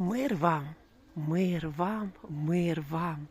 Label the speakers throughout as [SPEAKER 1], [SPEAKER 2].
[SPEAKER 1] Мир вам, мир вам, мир вам,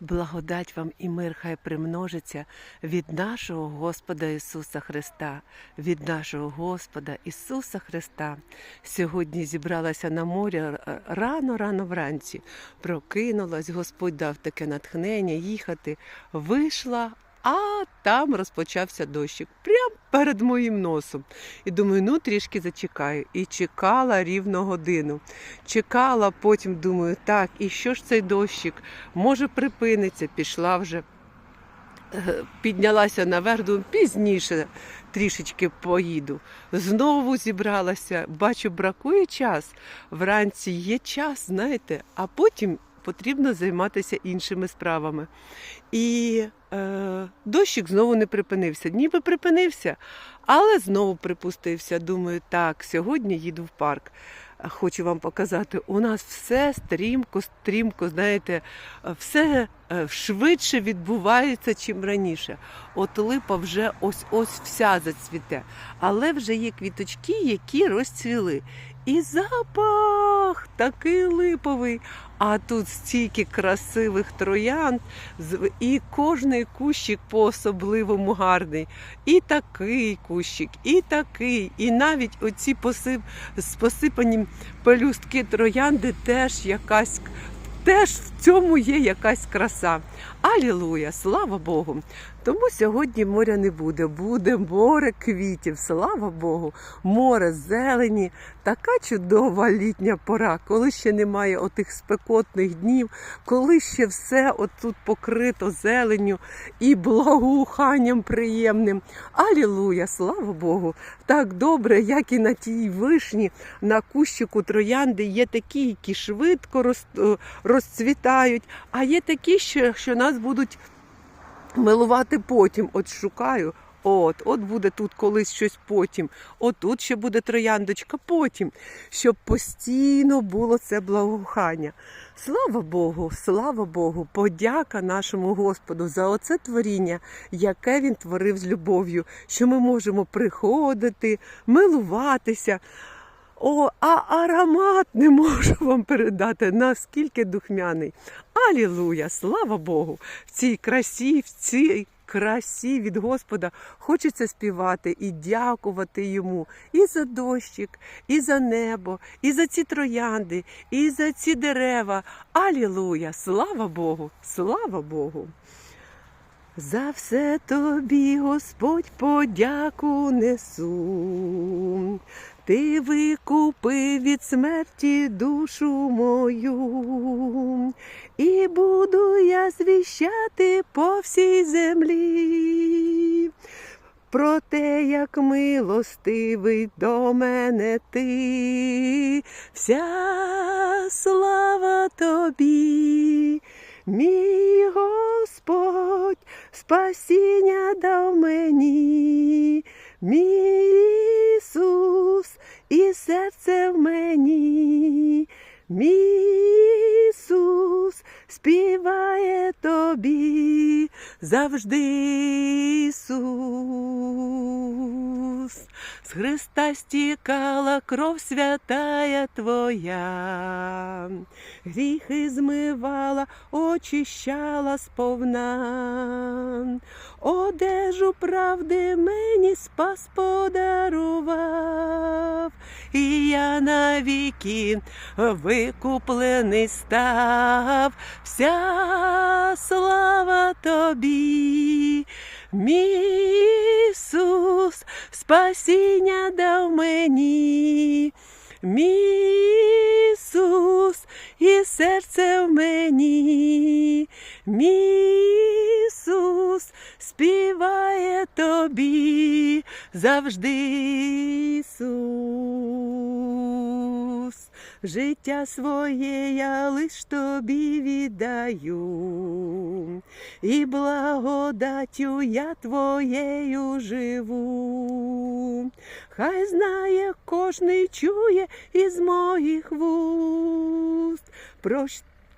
[SPEAKER 1] благодать вам і мир хай примножиться від нашого Господа Ісуса Христа, від нашого Господа Ісуса Христа. Сьогодні зібралася на морі рано-рано вранці. Прокинулась, Господь дав таке натхнення їхати. Вийшла, а там розпочався дощик прямо перед моїм носом. І думаю, ну трішки зачекаю. І чекала рівно годину. Чекала, потім думаю, так, і що ж цей дощик? Може, припиниться, пішла вже. Е, Піднялася наверх, думаю, пізніше трішечки поїду. Знову зібралася, бачу, бракує час. Вранці є час, знаєте, а потім потрібно займатися іншими справами. І е, дощик знову не припинився. Ніби припинився, але знову припустився. Думаю, так, сьогодні їду в парк. Хочу вам показати, у нас все стрімко, стрімко, знаєте, все е, швидше відбувається, чим раніше. От липа вже ось-ось вся зацвіте, але вже є квіточки, які розцвіли. І запах такий липовий. А тут стільки красивих троянд, і кожний кущик по-особливому гарний. І такий кущик, і такий, і навіть оці посип, посипані пелюстки троянди теж якась. Теж в цьому є якась краса. Алілуя, слава Богу. Тому сьогодні моря не буде. Буде море квітів, слава Богу, море зелені, така чудова літня пора, коли ще немає отих спекотних днів, коли ще все отут покрито зеленню і благоуханням приємним. Алілуя, слава Богу! Так добре, як і на тій вишні, на кущику троянди є такі, які швидко роз- розцвітають, а є такі, що, що нас будуть милувати потім. От шукаю. От, от буде тут колись щось потім. От тут ще буде трояндочка потім, щоб постійно було це благоухання. Слава Богу, слава Богу, подяка нашому Господу за оце творіння, яке він творив з любов'ю, що ми можемо приходити, милуватися. О, а аромат не можу вам передати, наскільки духмяний. Алілуя! Слава Богу! В цій красі, в цій красі від Господа хочеться співати і дякувати йому і за дощик, і за небо, і за ці троянди, і за ці дерева. Алілуя! Слава Богу! Слава Богу! За все тобі, Господь, подяку несу. Ти викупив від смерті душу мою, і буду я звіщати по всій землі. Про те, як милостивий до мене ти, вся слава тобі, мій Господь, спасіння дав мені, мій Ісус, і серце в мені, мій Ісус співає тобі завжди Ісус. З Христа стікала кров святая Твоя, гріхи змивала, очищала сповна, одежу правди мені спас подарував, і я навіки викуплений став, вся слава тобі. Мій Ісус, спасіння дав мені, мій і серце в мені, мій співає тобі завжди Ісус. Життя своє я лиш тобі віддаю, і благодаттю я твоєю живу. Хай знає, кожний чує із моїх вуст. Про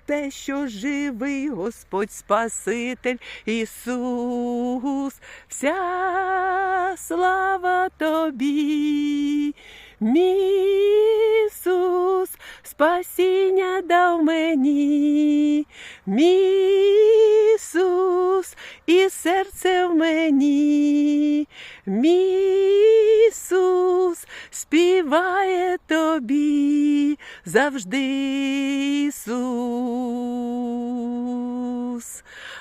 [SPEAKER 1] те, що живий Господь Спаситель Ісус, вся слава тобі, Ісус, спасіння дав мені, Ісус, і серце в мені, мій Ісус, співає тобі завжди Ісус,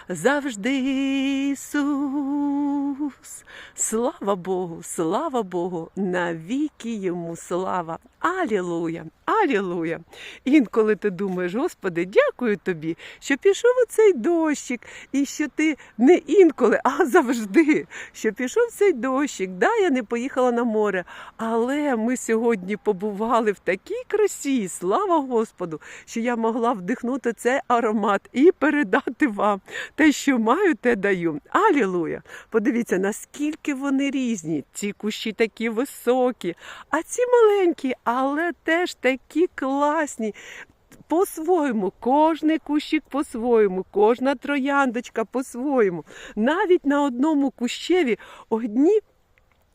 [SPEAKER 1] завжди Ісус. Слава Богу, слава Богу, навіки йому слава. Алілуя, алілуя. Інколи ти думаєш, Господи, дякую тобі, що пішов у цей дощик, і що ти не інколи, а завжди, що пішов цей дощик. Да, я не поїхала на море, але ми сьогодні побували в такій красі, слава Господу, що я могла вдихнути цей аромат і передати вам те, що маю, те даю. Алілуя! Подивіться, наскільки вони різні. Ці кущі такі високі, а ці маленькі, але теж такі класні. По-своєму, кожний кущик по-своєму, кожна трояндочка по-своєму. Навіть на одному кущеві одні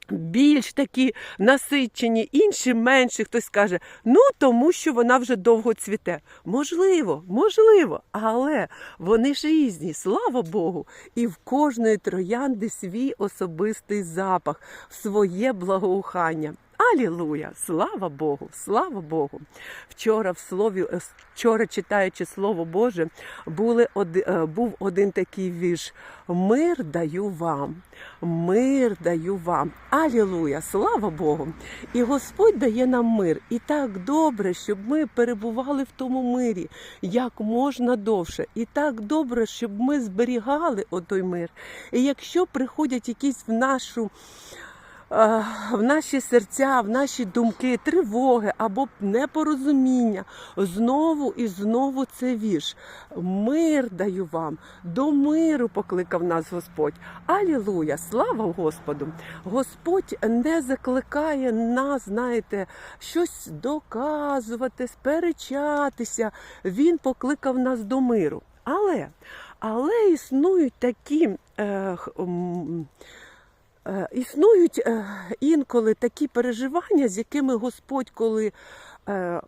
[SPEAKER 1] більш такі насичені, інші менші. Хтось скаже, ну тому що вона вже довго цвіте. Можливо, можливо, але вони ж різні, слава Богу. І в кожної троянди свій особистий запах, своє благоухання. Алілуя! Слава Богу! Слава Богу! Вчора в слові, е, вчора читаючи Слово Боже, були, е, був один такий вірш. Мир даю вам, мир даю вам. Алілуя! Слава Богу! І Господь дає нам мир. І так добре, щоб ми перебували в тому мирі як можна довше. І так добре, щоб ми зберігали отой мир. І якщо приходять якісь в нашу в наші серця, в наші думки, тривоги або непорозуміння. Знову і знову це вірш. Мир даю вам, до миру покликав нас Господь. Алілуя! Слава Господу! Господь не закликає нас, знаєте, щось доказувати, сперечатися. Він покликав нас до миру. Але, але існують такі. Е, Е, Існують е, інколи такі переживання, з якими Господь, коли е,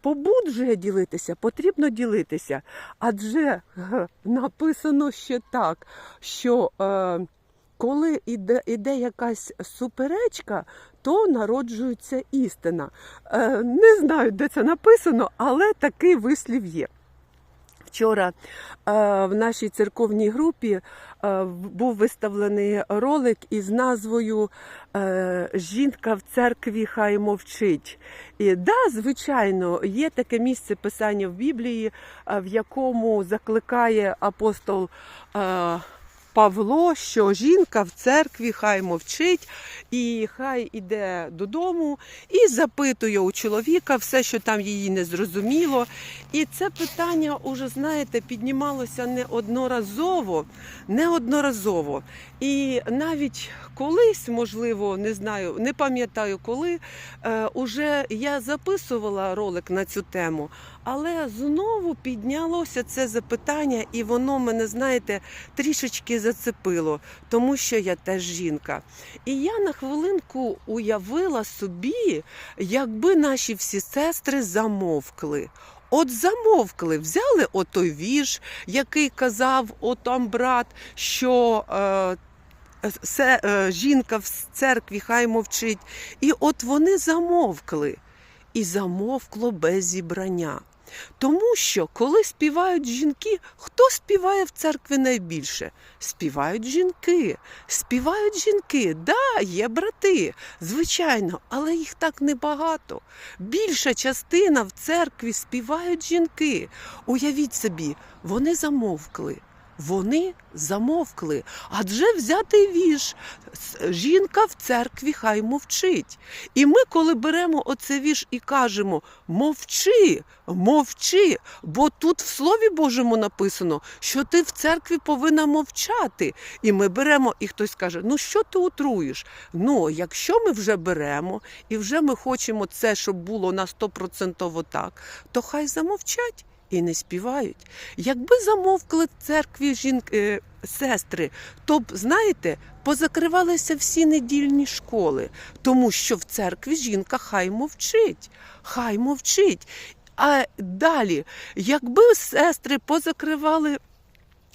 [SPEAKER 1] побуджує ділитися, потрібно ділитися. Адже е, написано ще так, що е, коли іде, іде якась суперечка, то народжується істина. Е, Не знаю, де це написано, але такий вислів є. Вчора е, в нашій церковній групі е, був виставлений ролик із назвою е, Жінка в церкві хай мовчить. І да, звичайно, є таке місце писання в Біблії, в якому закликає апостол. Павло, що жінка в церкві хай мовчить, і хай іде додому і запитує у чоловіка все, що там їй не зрозуміло. І це питання, уже знаєте, піднімалося неодноразово, неодноразово. І навіть колись, можливо, не знаю, не пам'ятаю коли, е, уже я записувала ролик на цю тему, але знову піднялося це запитання, і воно мене, знаєте, трішечки зацепило, тому що я теж жінка. І я на хвилинку уявила собі, якби наші всі сестри замовкли. От замовкли, взяли отой вірш, який казав отам брат, що е, се, е, жінка в церкві хай мовчить. І от вони замовкли. І замовкло без зібрання. Тому що, коли співають жінки, хто співає в церкві найбільше? Співають жінки. Співають жінки, да, є брати, звичайно, але їх так небагато. Більша частина в церкві співають жінки. Уявіть собі, вони замовкли. Вони замовкли, адже взятий вірш «С- жінка в церкві хай мовчить. І ми, коли беремо оце вірш і кажемо мовчи, мовчи, бо тут в Слові Божому написано, що ти в церкві повинна мовчати. І ми беремо, і хтось каже: ну що ти утруєш? Ну, якщо ми вже беремо і вже ми хочемо це, щоб було на 100% так, то хай замовчать і не співають. Якби замовкли в церкві жінки, е, сестри, то б, знаєте, позакривалися всі недільні школи, тому що в церкві жінка хай мовчить, хай мовчить. А далі, якби сестри позакривали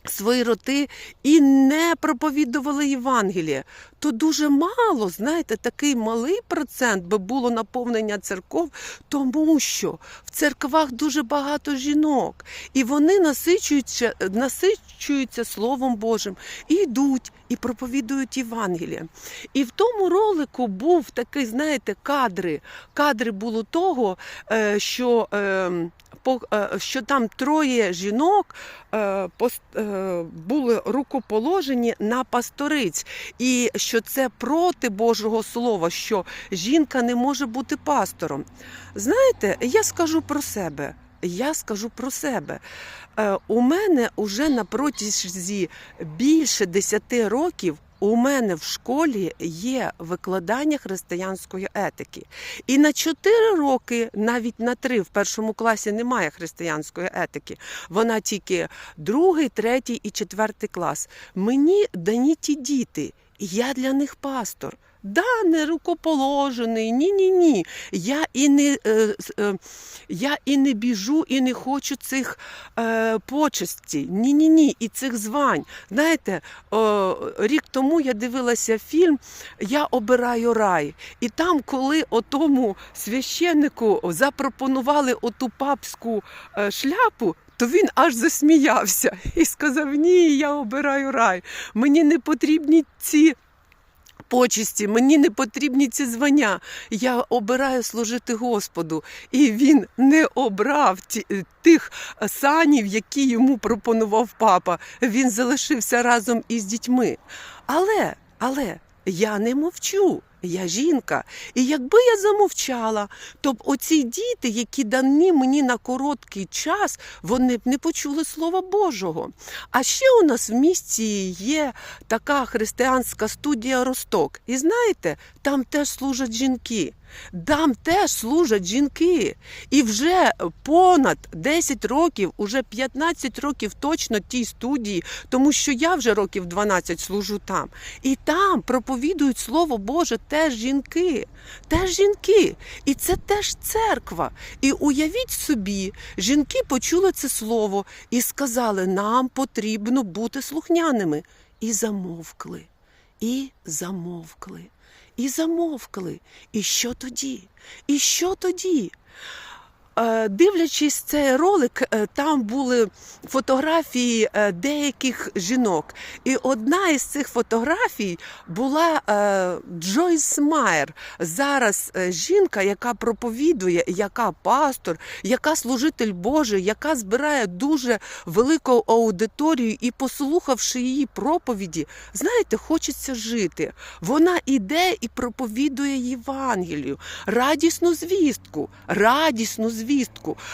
[SPEAKER 1] свої роти і не проповідували Євангеліє, то дуже мало, знаєте, такий малий процент би було наповнення церков, тому що в церквах дуже багато жінок, і вони насичуються, насичуються Словом Божим і йдуть. І проповідують Євангеліє. І в тому ролику був такий, знаєте, кадри. Кадри було того, е, що, е, е, що там троє жінок були рукоположені на пасториць, і що це проти Божого Слова, що жінка не може бути пастором. Знаєте, я скажу про себе. Я скажу про себе. Е, у мене уже на протязі більше 10 років. У мене в школі є викладання християнської етики. І на 4 роки, навіть на 3, в першому класі немає християнської етики. Вона тільки другий, третій і четвертий клас. Мені дані ті діти, і я для них пастор. Да, не рукоположений, ні, ні. Я і не, е, е, я і не біжу, і не хочу цих е, почестей. Ні, ні, і цих звань. Знаєте, о, рік тому я дивилася фільм Я обираю рай. І там, коли отому священнику запропонували оту папську е, шляпу. То він аж засміявся і сказав: Ні, я обираю рай. Мені не потрібні ці почесті, мені не потрібні ці звання. Я обираю служити Господу. І він не обрав ті, е, тих санів, які йому пропонував папа. Він залишився разом із дітьми. Але, але я не мовчу. Я жінка, і якби я замовчала, то б оці діти, які дані мені на короткий час, вони б не почули Слова Божого. А ще у нас в місті є така християнська студія Росток. І знаєте, там теж служать жінки. Там теж служать жінки. І вже понад 10 років, уже 15 років точно тій студії, тому що я вже років 12 служу там. І там проповідують Слово Боже теж жінки. Теж жінки. І це теж церква. І уявіть собі, жінки почули це слово і сказали: нам потрібно бути слухняними. І замовкли. І замовкли. І замовкли. І що тоді? І що тоді? Е, Дивлячись цей ролик, е, там були фотографії е, деяких жінок. І одна із цих фотографій була Джойс Майер. Зараз жінка, яка проповідує, яка пастор, яка служитель Божий, яка збирає дуже велику аудиторію, і послухавши її проповіді, знаєте, хочеться жити. Вона іде і проповідує Євангелію, радісну звістку, радісну звістку.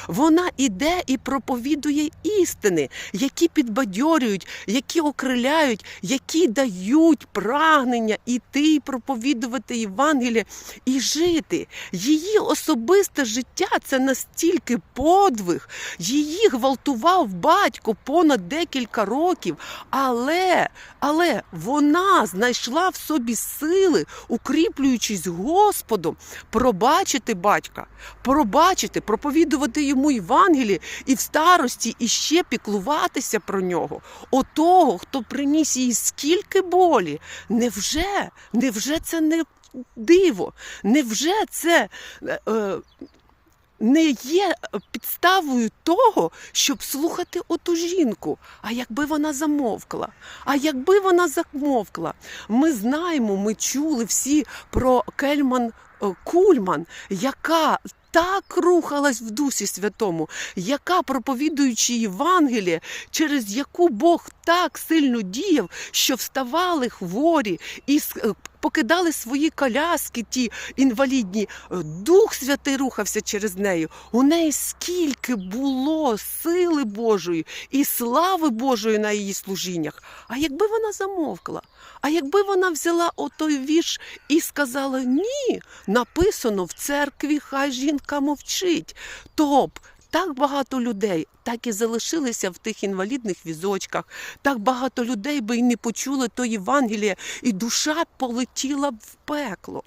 [SPEAKER 1] Вона іде і проповідує істини, які підбадьорюють, які окриляють, які дають прагнення іти і проповідувати Євангеліє і жити. Її особисте життя це настільки подвиг. Її гвалтував батько понад декілька років, але, але вона знайшла в собі сили, укріплюючись Господом, пробачити батька, пробачити, проповідувати йому Євангеліє і в старості іще піклуватися про нього. Отого, хто приніс їй скільки болі. Невже? Невже це не диво? Невже це? е, е, не є підставою того, щоб слухати оту жінку. А якби вона замовкла, а якби вона замовкла, ми знаємо, ми чули всі про Кельман е, Кульман, яка так рухалась в Дусі Святому, яка, проповідуючи Євангеліє, через яку Бог так сильно діяв, що вставали хворі і покидали свої коляски, ті інвалідні. Е, Дух Святий рухався через нею. У неї скільки було сили Божої і слави Божої на її служіннях. А якби вона замовкла, а якби вона взяла отой вірш і сказала ні, написано в церкві, хай жінка мовчить, то б так багато людей так і залишилися в тих інвалідних візочках, так багато людей би і не почули то Євангеліє, і душа полетіла б в пекло.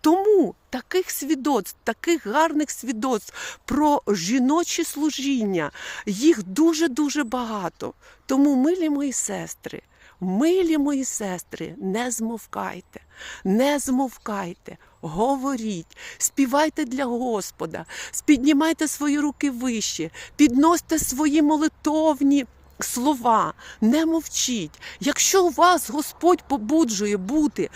[SPEAKER 1] Тому таких свідоцтв, таких гарних свідоцтв про жіноче служіння, їх дуже-дуже багато. Тому, милі мої сестри, милі мої сестри, не змовкайте, не змовкайте. Говоріть, співайте для Господа, піднімайте свої руки вище, підносьте свої молитовні слова, не мовчіть. Якщо вас Господь побуджує бути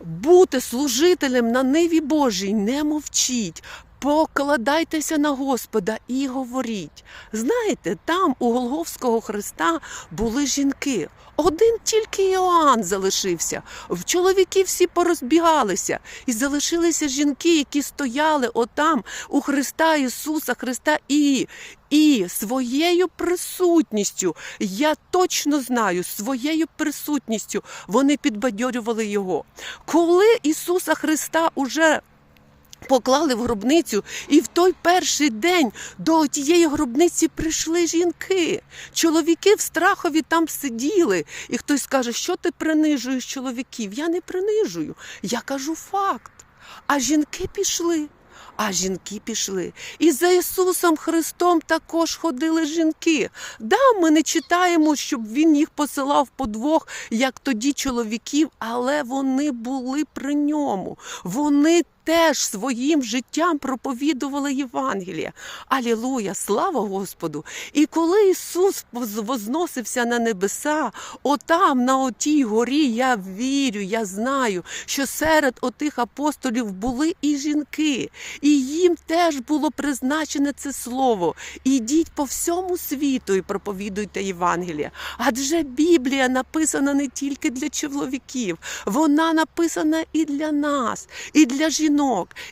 [SPEAKER 1] бути служителем на ниві Божій, не мовчіть. Покладайтеся на Господа і говоріть. Знаєте, там у Голговського Христа були жінки. Один тільки Іоанн залишився. В чоловіки всі порозбігалися, і залишилися жінки, які стояли отам у Христа Ісуса Христа і, і своєю присутністю, я точно знаю, своєю присутністю вони підбадьорювали його. Коли Ісуса Христа уже Поклали в гробницю, і в той перший день до тієї гробниці прийшли жінки. Чоловіки в страхові там сиділи. І хтось каже, що ти принижуєш чоловіків? Я не принижую, я кажу факт. А жінки пішли. А жінки пішли. І за Ісусом Христом також ходили жінки. Да, ми не читаємо, щоб Він їх посилав по двох, як тоді чоловіків, але вони були при ньому. Вони теж своїм життям проповідували Євангелія. Алілуя, слава Господу! І коли Ісус возносився на небеса, отам, на отій горі, я вірю, я знаю, що серед отих апостолів були і жінки, і їм теж було призначене це слово. Ідіть по всьому світу і проповідуйте Євангелія. Адже Біблія написана не тільки для чоловіків, вона написана і для нас, і для жінок.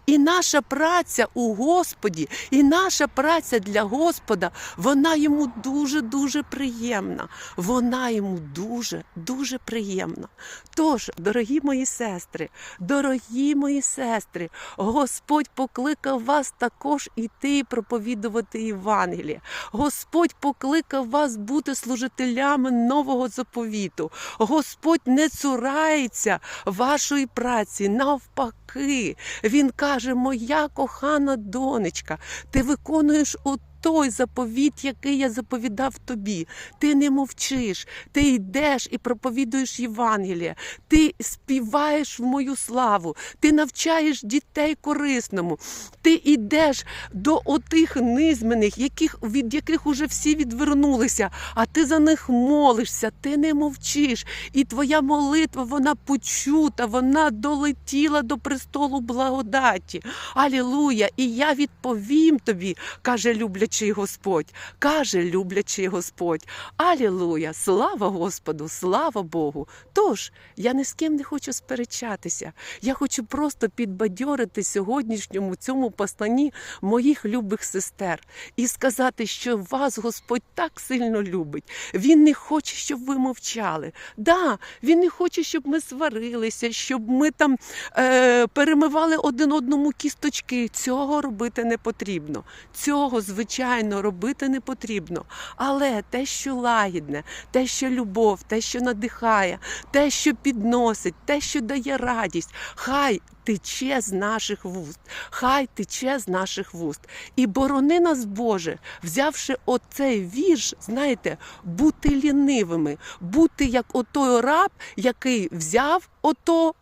[SPEAKER 1] І наша праця у Господі, і наша праця для Господа, вона йому дуже-дуже приємна. Вона йому дуже, дуже приємна. Тож, дорогі мої сестри, дорогі мої сестри, Господь покликав вас також іти і проповідувати Євангеліє. Господь покликав вас бути служителями нового заповіту. Господь не цурається вашої праці, навпаки. Він каже: Моя кохана донечка, ти виконуєш от той заповіт, який я заповідав тобі. Ти не мовчиш, ти йдеш і проповідуєш Євангелія, ти співаєш в мою славу, ти навчаєш дітей корисному, ти йдеш до отих низменних, яких, від яких уже всі відвернулися, а ти за них молишся, ти не мовчиш. І твоя молитва, вона почута, вона долетіла до престолу благодаті. Алілуя! І я відповім тобі, каже люблячий Господь, каже люблячий Господь. Алілуя! Слава Господу, слава Богу! Тож я ні з ким не хочу сперечатися. Я хочу просто підбадьорити сьогоднішньому цьому посланні моїх любих сестер і сказати, що вас Господь так сильно любить. Він не хоче, щоб ви мовчали. Да, він не хоче, щоб ми сварилися, щоб ми там е, перемивали один одному кісточки. Цього робити не потрібно. Цього, звичайно, робити не потрібно. Але те, що лагідне, те, що любов, те, що надихає, те, що підносить, те, що дає радість, хай. Тече з наших вуст, хай тече з наших вуст. І борони нас, Боже, взявши оцей вірш, знаєте, бути лінивими, бути як отой раб, який взяв ото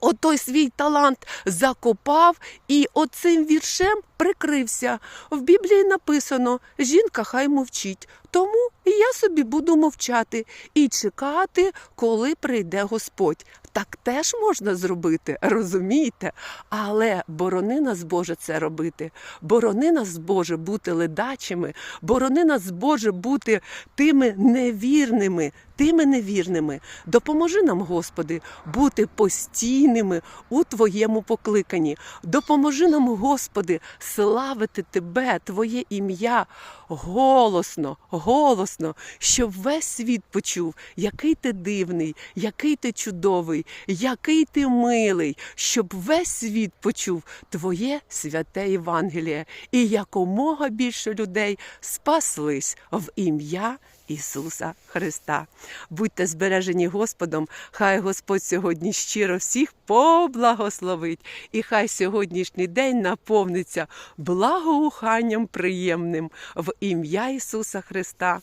[SPEAKER 1] отой свій талант закопав і оцим віршем прикрився. В Біблії написано: жінка хай мовчить. Тому я собі буду мовчати і чекати, коли прийде Господь. Так теж можна зробити, розумієте? Але борони нас, Боже, це робити. Борони нас, Боже, бути ледачими, борони нас, Боже, бути тими невірними, тими невірними. Допоможи нам, Господи, бути постійними у Твоєму покликанні. Допоможи нам, Господи, славити Тебе, Твоє ім'я голосно, голосно, щоб весь світ почув, який ти дивний, який ти чудовий, який ти милий, щоб весь світ почув Твоє святе Євангеліє, і якомога більше людей спаслись в ім'я Ісуса Христа. Будьте збережені Господом, хай Господь сьогодні щиро всіх поблагословить, і хай сьогоднішній день наповниться благоуханням приємним в ім'я Ісуса Христа.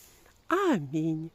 [SPEAKER 1] Амінь.